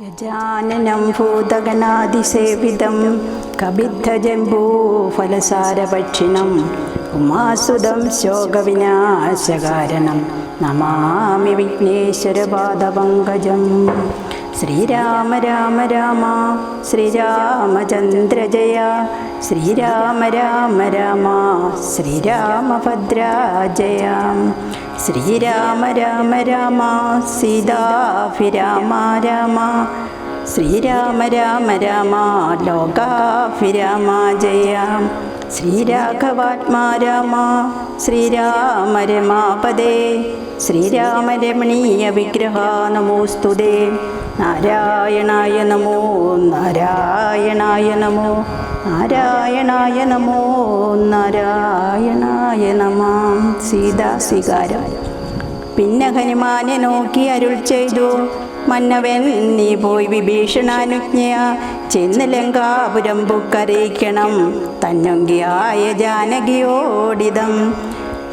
ഗജാനനം ഭൂതഗണാതിസേവിതം കബിദ്ധജംബൂഫലസാരഭക്ഷിണം ഉമാസുതം ശോകവിനാശകാരണം നമാമി വിഘ്നേശ്വരപാദപങ്കജം. ശ്രീരാമ രാമ രാമ ശ്രീരാമചന്ദ്ര ജയ ശ്രീരാമ രാമ രാമ ശ്രീരാമഭദ്ര ശ്രീരാമ രാമ രാമ സീതാഭിരാമ രാമ ശ്രീരാമ രാമ രാമ ലോകാഭിരാമ ജയ. ശ്രീരാഘവാത്മാ രാമ ശ്രീരാമ രമാപദേ. ശ്രീരാമ രമണീയ വിഗ്രഹ നമോസ്തുതേ നാരായണായ നമോ നാരായണായ നമോ. നാരായണായ നമോ നാരായണായ നമാം. സീതാ സ്വീകാരം. പിന്നെ ഹനുമാനെ നോക്കി അരുൾ ചെയ്തു. മന്നവൻ നീ പോയി വിഭീഷണാനുജ്ഞയ. ചെന്ന് ലങ്കാപുരം ബുക്കറിയിക്കണം. തന്നൊങ്കിയായ ജാനകിയോടിതം.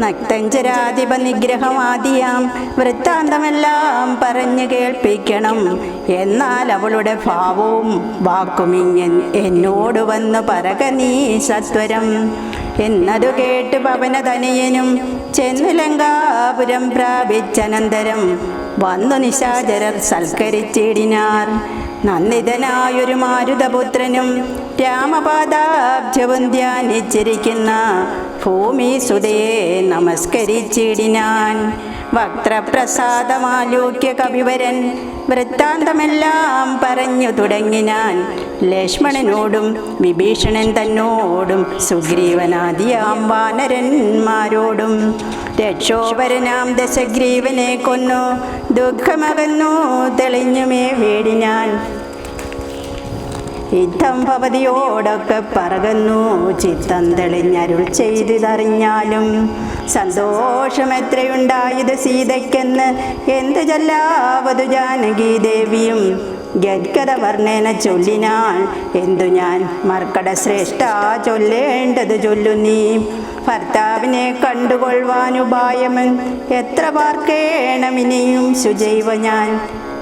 നക്തഞ്ചരാധിപ നിഗ്രഹമാദിയാം വൃത്താന്തമെല്ലാം പറഞ്ഞു കേൾപ്പിക്കണം. എന്നാൽ അവളുടെ ഭാവവും വാക്കുമിങ്ങൻ എന്നോട് വന്ന് പറക നീ സത്വരം. എന്നതു കേട്ട് പവനതനിയനും ചെന്നു ലങ്കാപുരം പ്രാപിച്ചനന്തരം വന്നു നിശാചരർ സൽക്കരിച്ചിടിനാർ. നന്ദിതനായൊരു മാരുതപുത്രനും രാമപാദാബ്ജവും ധ്യാനിച്ചിരിക്കുന്ന ഭൂമി സുതയെ നമസ്കരിച്ചിടിനാൻ. വക്രപ്രസാദമാലോക്യ കവിവരൻ വൃത്താന്തമെല്ലാം പറഞ്ഞു തുടങ്ങിനാൻ. ലക്ഷ്മണനോടും വിഭീഷണൻ തന്നോടും സുഗ്രീവനാദിയാം വാനരന്മാരോടും. രക്ഷോപരനാം ദശഗ്രീവനെ കൊന്നു. ദുഃഖമകന്നു തെളിഞ്ഞുമേ വേടിനാൻ. യുദ്ധം ഭവതിയോടൊക്കെ പറകുന്നു. ചിത്തം തെളിഞ്ഞരുൾ ചെയ്തിതറിഞ്ഞാലും സന്തോഷം എത്രയുണ്ടായത് സീതയ്ക്കെന്ന് എന്ത് ചൊല്ലാവതു ജാനകി ദേവിയും ഗദ്ഗത വർണേന ചൊല്ലിനാൾ എന്തു ഞാൻ മർക്കട ശ്രേഷ്ഠ ചൊല്ലേണ്ടത് ചൊല്ലു നീ ഭർത്താവിനെ കണ്ടുകൊള്ളുവാനുപായമൻ എത്ര പാർക്കേണമിനിയും. സുജൈവ ഞാൻ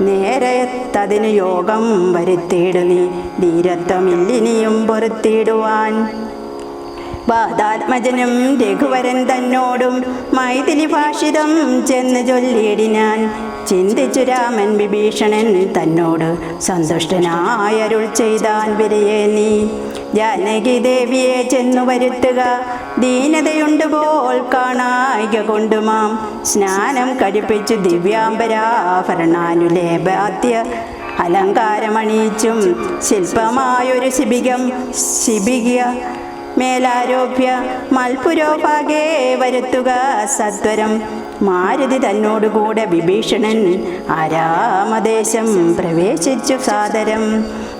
നേരത്തതിന് യോഗം വരുത്തിയിടു നീ. ധീരത്വമില്ലിനിയും പൊരുത്തിയിടുവാൻ വാദാത്മജനും രഘുവരൻ തന്നോടും മൈഥിലി ഭാഷിതം ചെന്ന് ചൊല്ലിയിടിനാൻ ചിന്തിച്ചു രാമൻ വിഭീഷണൻ തന്നോട് സന്തുഷ്ടനായരുൾ ചെയ്താൻ വിരയെ നീ. ജാനകി ദേവിയെ ചെന്നു വരുത്തുക. ദീനതയുണ്ട് പോൽ കാണായിക കൊണ്ടുമാം. സ്നാനം കഴിപ്പിച്ചു ദിവ്യാംബരാഭരണാനുലേപാദ്യ അലങ്കാരമണിയിച്ചും ശില്പമായൊരു ശിബികം ശിബിക മേലാരോപ്യ മൽപുരോപാകെ വരുത്തുക സത്വരം. മാരുതി തന്നോടുകൂടെ വിഭീഷണൻ ആരാമദേശം പ്രവേശിച്ചു സാദരം.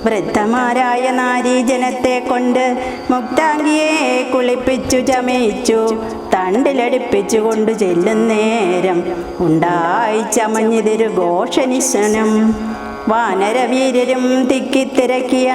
വൃദ്ധമാരായ നാരീജനത്തെ കൊണ്ട് മുക്താംഗിയെ കുളിപ്പിച്ചു ചമയിച്ചു തണ്ടിലടിപ്പിച്ചു കൊണ്ട് ചെല്ലുന്നേരം ഉണ്ടായി ചമഞ്ഞിതൊരു ഘോഷനിശനം വാനരവീരരും തിക്കിത്തിരക്കിയ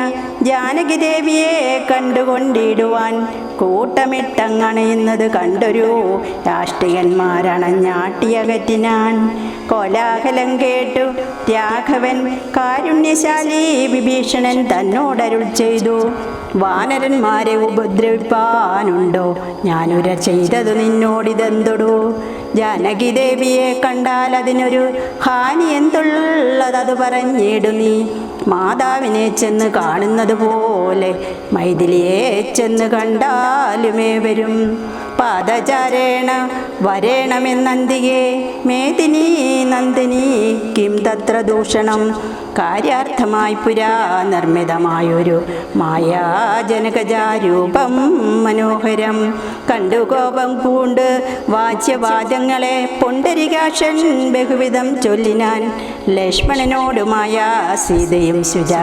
ജാനകി ദേവിയെ കണ്ടുകൊണ്ടിടുവാൻ കൂട്ടമിട്ടങ്ങണയുന്നത് കണ്ടൊരു രാഷ്ട്രീയന്മാരണഞ്ഞാട്ടിയകറ്റിനാൻ. കോലാഹലം കേട്ടു രാഘവൻ കാരുണ്യശാലി വിഭീഷണൻ തന്നോടരുൾ ചെയ്തു. വാനരന്മാരെ ഉപദ്രവിപ്പാനുണ്ടോ? ഞാനുര ചെയ്തതു നിന്നോടിതെന്തൊടു? ജാനകി ദേവിയെ കണ്ടാൽ അതിനൊരു ഹാനി എന്തുള്ളതത് പറഞ്ഞിടു നീ. മാതാവിനെ ചെന്ന് കാണുന്നത് പോലെ മൈഥിലിയെ ചെന്ന് കണ്ടാലുമേ വരും. പാദചാരേണ വരേണമെന്നന്തികേ മേദിനി നന്ദിനി കിം തത്ര ദൂഷണം. കാര്യാർത്ഥമായി പുരാ നിർമ്മിതമായൊരു മായാജനകജാരൂപം മനോഹരം. കണ്ടു കോപം പൂണ്ട് വാച്യവാദങ്ങളെ പൊണ്ടരികാക്ഷൻ ബഹുവിധം ചൊല്ലിനാൻ ലക്ഷ്മണനോടുമായ സീതയും സുജ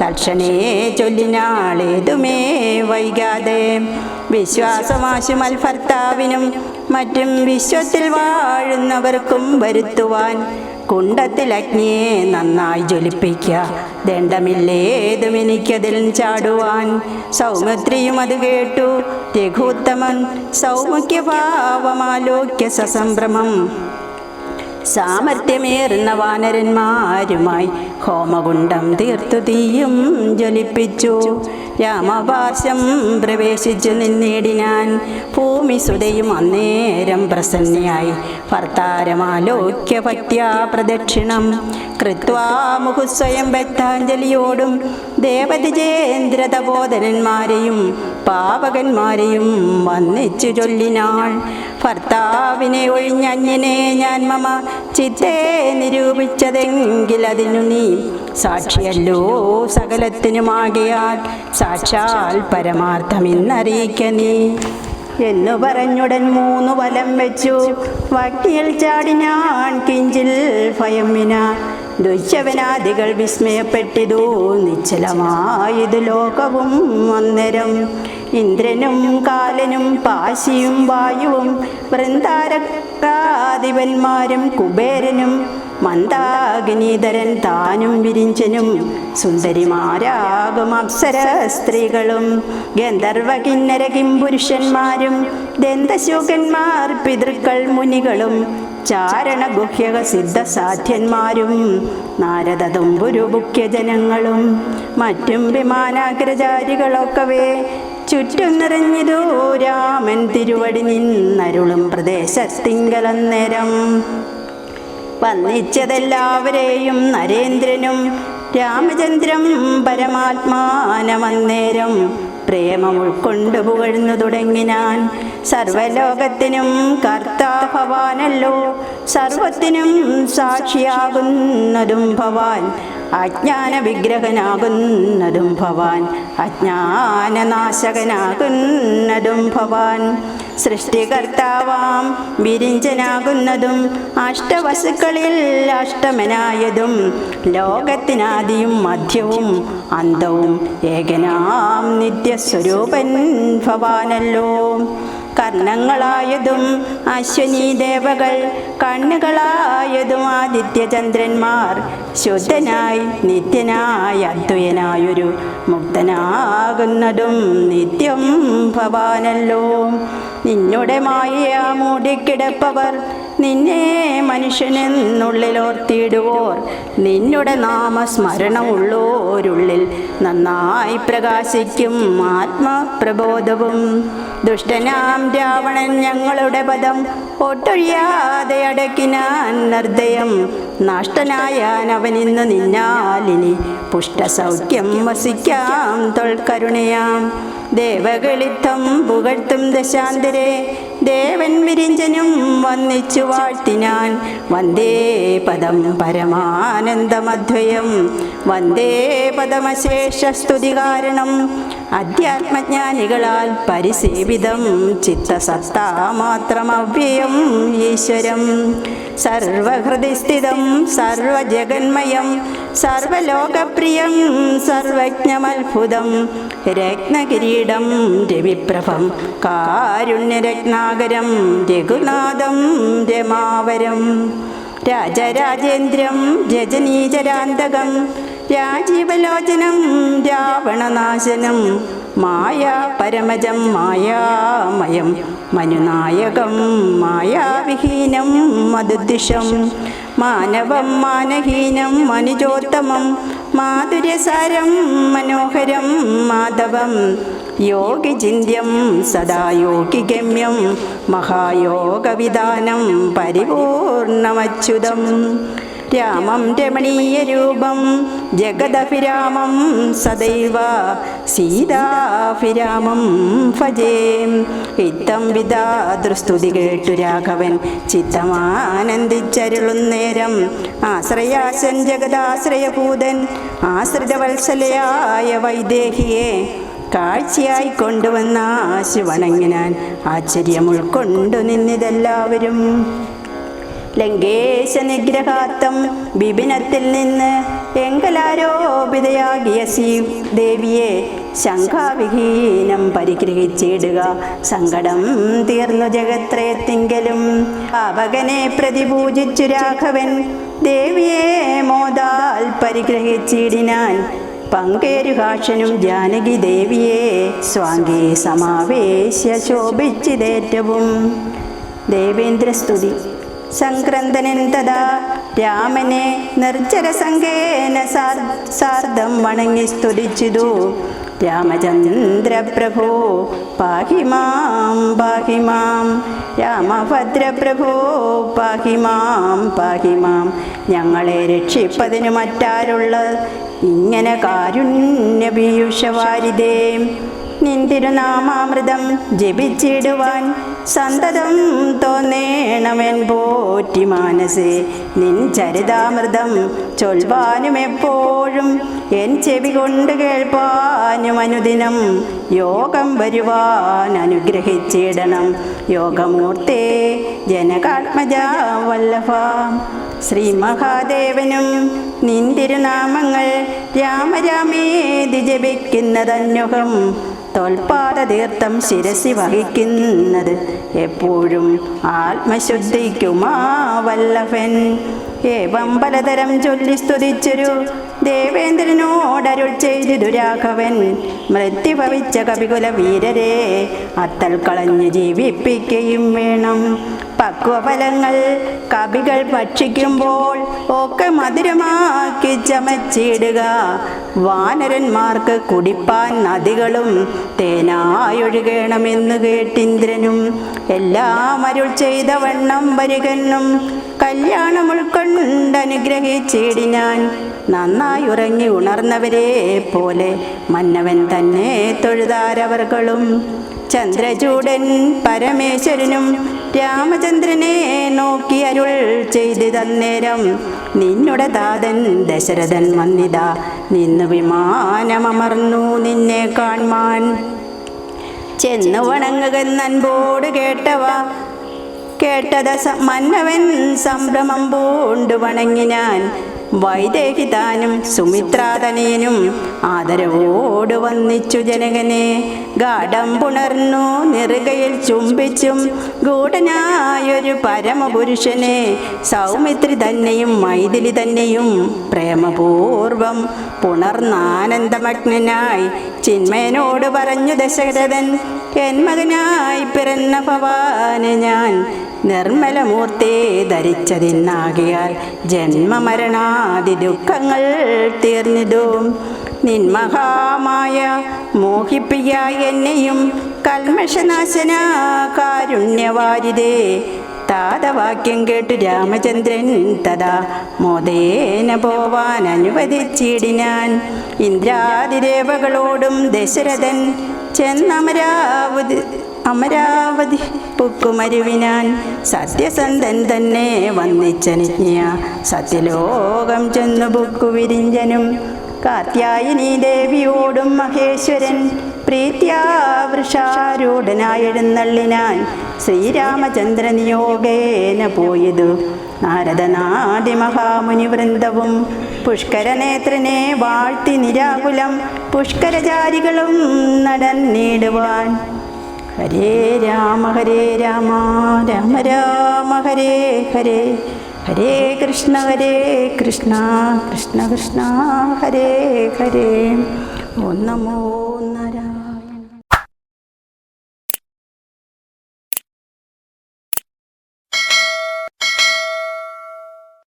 തക്ഷണേ ചൊല്ലിനാളേതുമേ വൈകാതെ. വിശ്വാസമാശുമൽ ഭർത്താവിനും മറ്റും വിശ്വത്തിൽ വാഴുന്നവർക്കും വരുത്തുവാൻ കുണ്ടത്തിൽ അഗ്നിയെ നന്നായി ജ്വലിപ്പിക്കുക ദണ്ഡമില്ലേതും എനിക്കതിൽ ചാടുവാൻ. സൗമിത്രിയും അത് കേട്ടു. രഘുത്തമൻ സൗമുഖ്യഭാവമാലോക്യ സസംഭ്രമം. സാമർഥ്യമേറുന്ന വാനരന്മാരുമായി ഹോമകുണ്ടം തീർത്തു തീയും ജ്വലിപ്പിച്ചു. രാമപാർശ്വം പ്രവേശിച്ചു നിന്നേടിനാൻ ഭൂമി സുതയും അന്നേരം പ്രസന്നയായി. ഭർത്താരമാലോക്യ ഭക്ത്യാ പ്രദക്ഷിണം. കൃത്വാ മുഖുസ്വയം ബദ്ധാഞ്ജലിയോടും ദേവതിജേന്ദ്ര തപോധനന്മാരെയും പാവകന്മാരെയും വന്നിച്ചു ചൊല്ലിനാൾ. ഭർത്താവിനെ ഒഴിഞ്ഞഞ്ഞിനെ ഞാൻ മമ ചിത്തേ നിരൂപിച്ചതെങ്കിൽ അതിനു നീ സാക്ഷിയല്ലോ സകലത്തിനുമാകിയാൽ. സാക്ഷാൽ പരമാർത്ഥമെന്നറിയിക്ക നീ. എന്നു പറഞ്ഞുടൻ മൂന്നു വലം വെച്ചു. വക്കിയിൽ ചാടിനാൻ കിഞ്ചിൽ ഭയമിന ദുഷ്യവനാദികൾ വിസ്മയപ്പെട്ടിതു. നിശ്ചലമായത് ലോകവും അന്നരം. ഇന്ദ്രനും കാലനും പാശിയും വായുവും വൃന്ദാരകാധിപന്മാരും കുബേരനും മന്ദാഗ്നിധരൻ താനും വിരിഞ്ചനും സുന്ദരിമാരാകും അപ്സര സ്ത്രീകളും ഗന്ധർവ കിന്നര ദന്തശൂകന്മാർ പിതൃക്കൾ മുനികളും ചാരണ ഗുഹ്യക സിദ്ധസാധ്യന്മാരും നാരദ തുമ്പുരു മുഖ്യജനങ്ങളും മറ്റും വിമാനാഗ്രചാരികളൊക്കവേ ചുറ്റും നിറഞ്ഞിതു രാമൻ തിരുവടി നിന്നരുളും പ്രദേശത്തിങ്കലന്നേരം. വന്നിച്ചതെല്ലാവരെയും നരേന്ദ്രനും രാമചന്ദ്രം പരമാത്മാനമന്നേരം പ്രേമം ഉൾക്കൊണ്ടു പുകഴ്ന്നു തുടങ്ങിനാൻ സർവലോകത്തിനും കർത്താഭവാനല്ലോ സർവത്തിനും സാക്ഷിയാകുന്നതും ഭവാൻ. അജ്ഞാന വിഗ്രഹനാകുന്നതും ഭവാൻ. അജ്ഞാനനാശകനാകുന്നതും ഭവാൻ. സൃഷ്ടികർത്താവാം വിരിഞ്ചനാകുന്നതും അഷ്ടവസുക്കളിൽ അഷ്ടമനായതും ലോകത്തിനാദിയും മധ്യവും അന്തവും ഏകനാം നിത്യസ്വരൂപൻ ഭവാനല്ലോ. കർണങ്ങളായതും അശ്വനി ദേവകൾ കണ്ണുകളായതും ആദിത്യചന്ദ്രന്മാർ. ശുദ്ധനായി നിത്യനായ അദ്വയനായൊരു മുക്തനാകുന്നതും നിത്യം ഭവാനല്ലോ. നിന്നുടെ മായ മൂടിക്കിടപ്പവർ. നിന്നെ മനുഷ്യനെന്നുള്ളിലോർത്തിയിടുവോർ നിന്നുടെ നാമസ്മരണമുള്ളോരുള്ളിൽ നന്നായി പ്രകാശിക്കും ആത്മപ്രബോധവും. ദുഷ്ടനാം രാവണൻ ഞങ്ങളുടെ പദം. ഒട്ടൊഴിയാതെ അടക്കിനാൻ നിർദ്ദയം. അവൻ അവനിന്ന് നിന്നാലിനി പുഷ്ടസൗഖ്യം വസിക്കാം തൊൾക്കരുണയാം ദേവകളിത്തം പുകഴ്ത്തും ദശാന്തരെ. ദേവൻ വിരിഞ്ചനും വന്നിച്ചു വാഴ്ത്തിനാൻ. വന്ദേ പദം പരമാനന്ദമധ്വയം. വന്ദേ പദമശേഷ സ്തുതി കാരണം. അധ്യാത്മജ്ഞാനികളാൽ പരിസേവിതം. ചിത്തസത്താ മാത്രമവ്യയം ഈശ്വരം. സർവഹൃദിസ്ഥിതം സർവജഗന്മയം. സർവലോകപ്രിയം സർവജ്ഞമത്ഭുതം. രത്നകിരീടം രവിപ്രഭം. കാരുണ്യരത്നാകരം രഘുനാഥം രമാവരം. രാജരാജേന്ദ്രം രജനീചരാന്തകം രാജീവലോചനം രാവണനാശനം. മായാ പരമജം മായാമയം. മനുനായകം മായാവിഹീനം മധുദിഷം മാനവം മാനഹീനം മനുജോത്തമം. മാധുര്യസാരം മനോഹരം മാധവം. യോഗിചിന്യം സദാ യോഗിഗമ്യം മഹായോഗവിധാനം പരിപൂർണമച്യുതം. രാമം രമണീയരൂപം ജഗദഭിരാമം സദൈവ സീതാഭിരാമം ഭജേ. ഇത്തം വിധാതൃസ്തുതി കേട്ടു രാഘവൻ. ചിത്തമാനന്ദിച്ചരുളുന്നേരം ആശ്രയാശൻ ജഗദാശ്രയഭൂതൻ ആശ്രിതവത്സലയായ വൈദേഹിയെ കാഴ്ചയായി കൊണ്ടുവന്ന ശിവണങ്ങിനാൻ ആശ്ചര്യം ഉൾക്കൊണ്ടു നിന്നിതെല്ലാവരും. ലങ്കേശ നിഗ്രഹാത്തം വിപിനത്തിൽ നിന്ന് എങ്കലാരോപിതയാകിയ സീ ദേവിയെ ശങ്കാവിഹീനം പരിഗ്രഹിച്ചിടുക. സങ്കടം തീർന്നു ജഗത്രയത്തിങ്കലും പാവകനെ പ്രതിപൂജിച്ചു രാഘവൻ. ദേവിയെ മോദാൽ പരിഗ്രഹിച്ചിടിനാൻ പങ്കേരുഹാക്ഷനും ജാനകി ദേവിയെ സ്വാംഗേ സമാവേശ്യ ശോഭിച്ചിതേറ്റവും. ദേവേന്ദ്രസ്തുതി സംക്രന്ദനൻ രാമനെ നിർജരസംഗേന സാർദ്ധം വണങ്ങി സ്തുതിച്ചിതു. രാമചന്ദ്രപ്രഭോ പാഹി മാം പാഹി മാം രാമഭദ്രപ്രഭോ പാഹി മാം പാഹി മാം ഞങ്ങളെ രക്ഷിപ്പതിന് മറ്റാരുള്ള ഇങ്ങനെ കാരുണ്യപീയൂഷവാരിതേ നിന്തിരുനാമാമൃതം ജപിച്ചിടുവാൻ സന്തതം തോന്നേണമെൻ പോറ്റി മാനസേ നിൻ ചരിതാമൃതം ചൊൽവാനും എപ്പോഴും. എൻ ചെവി കൊണ്ട് കേൾപ്പാനും അനുദിനം യോഗം വരുവാൻ അനുഗ്രഹിച്ചിടണം. യോഗമൂർത്തേ ജനകാത്മജ വല്ലഭ ശ്രീ മഹാദേവനും നിന്തിരുനാമങ്ങൾ രാമരാമേതി ജപിക്കുന്നതന്യുഹം തോൽപാദതീർത്ഥം ശിരസി വഹിക്കുന്നത് എപ്പോഴും ആത്മശുദ്ധിക്കുമാ വല്ലഭൻ. ഏവം പലതരം ചൊല്ലി സ്തുതിച്ചൊരു ദേവേന്ദ്രനോടരുൾ ചെയ്തിതു രാഘവൻ. മൃത്യു ഭവിച്ച കവികുല വീരരെ അത്തൽ കളഞ്ഞു ജീവിപ്പിക്കുകയും വേണം. പക്വഫലങ്ങൾ കവികൾ ഭക്ഷിക്കുമ്പോൾ ഒക്കെ മധുരമാക്കി ചമച്ചിടുക. വാനരന്മാർക്ക് കുടിപ്പാൻ നദികളും തേനായൊഴുകണമെന്ന് കേട്ടിന്ദ്രനും. എല്ലാം അരുൾ ചെയ്ത വണ്ണം വരികെന്നും കല്യാണം ഉൾക്കൊണ്ട് അനുഗ്രഹിച്ചിടിനാൻ നന്നായി ഉറങ്ങി ഉണർന്നവരെ പോലെ മന്നവൻ തന്നെ തൊഴുതാരവർകളും. ചന്ദ്രചൂടൻ പരമേശ്വരനും രാമചന്ദ്രനെ നോക്കി അരുൾ ചെയ്തു തന്നേരം നിന്നുടെ താതൻ ദശരഥൻ വന്നിതാ. നിന്നു വിമാനമർന്നു നിന്നെ കാൺമാൻ ചെന്നു വണങ്ങുക നൻപോട് കേട്ടവ കേട്ടത മന്നവൻ സംഭ്രമം പൂണ്ടു വണങ്ങി ഞാൻ. വൈദേഹിതാനും സുമിത്രാതനീനും ആദരവോട് വന്നിച്ചു ജനകനെ. ഗാഠം പുണർന്നു നെറുകയിൽ ചുംബിച്ചും ഗൂഢനായൊരു പരമപുരുഷനെ. സൗമിത്രി തന്നെയും മൈഥിലി തന്നെയും പ്രേമപൂർവം പുണർന്നാനന്ദമഗ്നായി ചിന്മയനോട് പറഞ്ഞു ദശരഥൻ എൻ മകനായി പിറന്ന ഭവാന് ഞാൻ നിർമ്മലമൂർത്തി ധരിച്ചതിന്നാകിയാൽ ജന്മമരണാദി ദുഃഖങ്ങൾ തീർന്നിടും. നിന്മഹാമായ മോഹിപ്പിയ എന്നെയും കൽമഷനാശന കാരുണ്യവാരിതേ താതവാക്യം കേട്ടു രാമചന്ദ്രൻ തഥാ മോദേന പോവാൻ അനുവദിച്ചിടിനാൻ. ഇന്ദ്രാതിദേവകളോടും ദശരഥൻ ചെന്നമരാവതി അമരാവതി പുക്കുമരുവിനാൻ സത്യസന്ധൻ തന്നെ വന്നിച്ചനിജ്ഞ സത്യലോകം ചെന്നു പുക്കു വിരിഞ്ചനും. കാത്യായനി ദേവിയോടും മഹേശ്വരൻ പ്രീത്യാ വൃഷാരൂഢനായെഴുന്നള്ളിനാൻ ശ്രീരാമചന്ദ്ര നിയോഗേന പോയതു. നാരദനാദി മഹാമുനി വൃന്ദവും പുഷ്കരനേത്രനെ വാഴ്ത്തി നിരാകുലം പുഷ്കരചാരികളും നടന്നിടുവാൻ ഹരേ രാമ ഹരേ രാമ രാമ രാമ ഹരേ ഹരേ. ഹരേ കൃഷ്ണ ഹരേ കൃഷ്ണ കൃഷ്ണ കൃഷ്ണ ഹരേ ഹരേ. ഓ നമോ